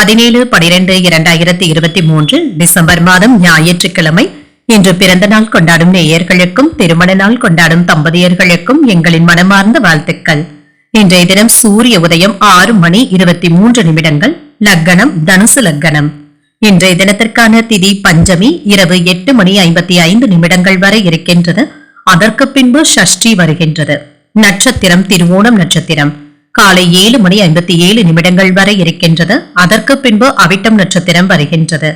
பதினேழு பனிரெண்டு இரண்டாயிரத்தி இருபத்தி மூன்று டிசம்பர் மாதம் ஞாயிற்றுக்கிழமை. இன்று பிறந்த நாள் கொண்டாடும் நேயர்களுக்கும் திருமண நாள் கொண்டாடும் தம்பதியர்களுக்கும் எங்களின் மனமார்ந்த வாழ்த்துக்கள். இன்றைய தினம் சூரிய உதயம் ஆறு மணி இருபத்தி மூன்று நிமிடங்கள் லக்கணம் தனுசு லக்கணம். இன்றைய தினத்திற்கான திதி பஞ்சமி இரவு எட்டு மணி ஐம்பத்தி ஐந்து நிமிடங்கள் வரை இருக்கின்றது. அதற்கு பின்பு ஷஷ்டி வருகின்றது. நட்சத்திரம் திருவோணம் நட்சத்திரம். காலை ஏழு மணி ஐம்பத்தி ஏழு நிமிடங்கள் வரை இருக்கின்றது. அதற்கு பின்பு அவிட்டம் நட்சத்திரம் வருகின்றது.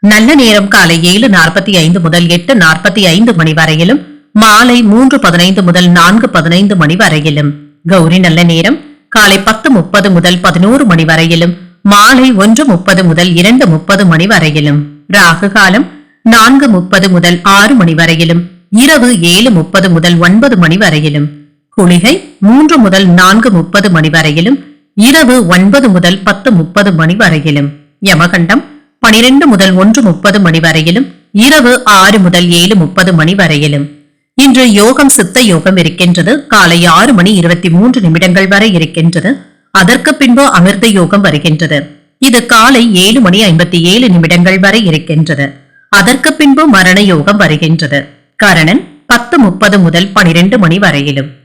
நல்ல நேரம் காலை ஏழு நாற்பத்தி ஐந்து முதல் எட்டு நாற்பத்தி ஐந்து மணி வரையிலும் மாலை மூன்று பதினைந்து முதல் நான்கு பதினைந்து மணி வரையிலும். கௌரி நல்ல நேரம் காலை பத்து முப்பது முதல் பதினோரு மணி வரையிலும் மாலை ஒன்று முப்பது முதல் இரண்டு முப்பது மணி வரையிலும். ராகு காலம் நான்கு முப்பது முதல் ஆறு மணி வரையிலும் இரவு ஏழு முப்பது முதல் ஒன்பது மணி வரையிலும். குளிகை மூன்று முதல் நான்கு முப்பது மணி வரையிலும் இரவு ஒன்பது முதல் பத்து முப்பது மணி வரையிலும். யமகண்டம் பனிரெண்டு முதல் ஒன்று முப்பது மணி வரையிலும் இரவு ஆறு முதல் ஏழு முப்பது மணி வரையிலும். இன்று யோகம் சித்த யோகம் இருக்கின்றது. காலை ஆறு மணி இருபத்தி மூன்று நிமிடங்கள் வரை இருக்கின்றது. அதற்கு பின்பு அமிர்த யோகம் வருகின்றது. இது காலை ஏழு மணி ஐம்பத்தி ஏழு நிமிடங்கள் வரை இருக்கின்றது. அதற்கு பின்பு மரண யோகம் வருகின்றது. கரணன் பத்து முப்பது முதல் பனிரெண்டு மணி வரையிலும்.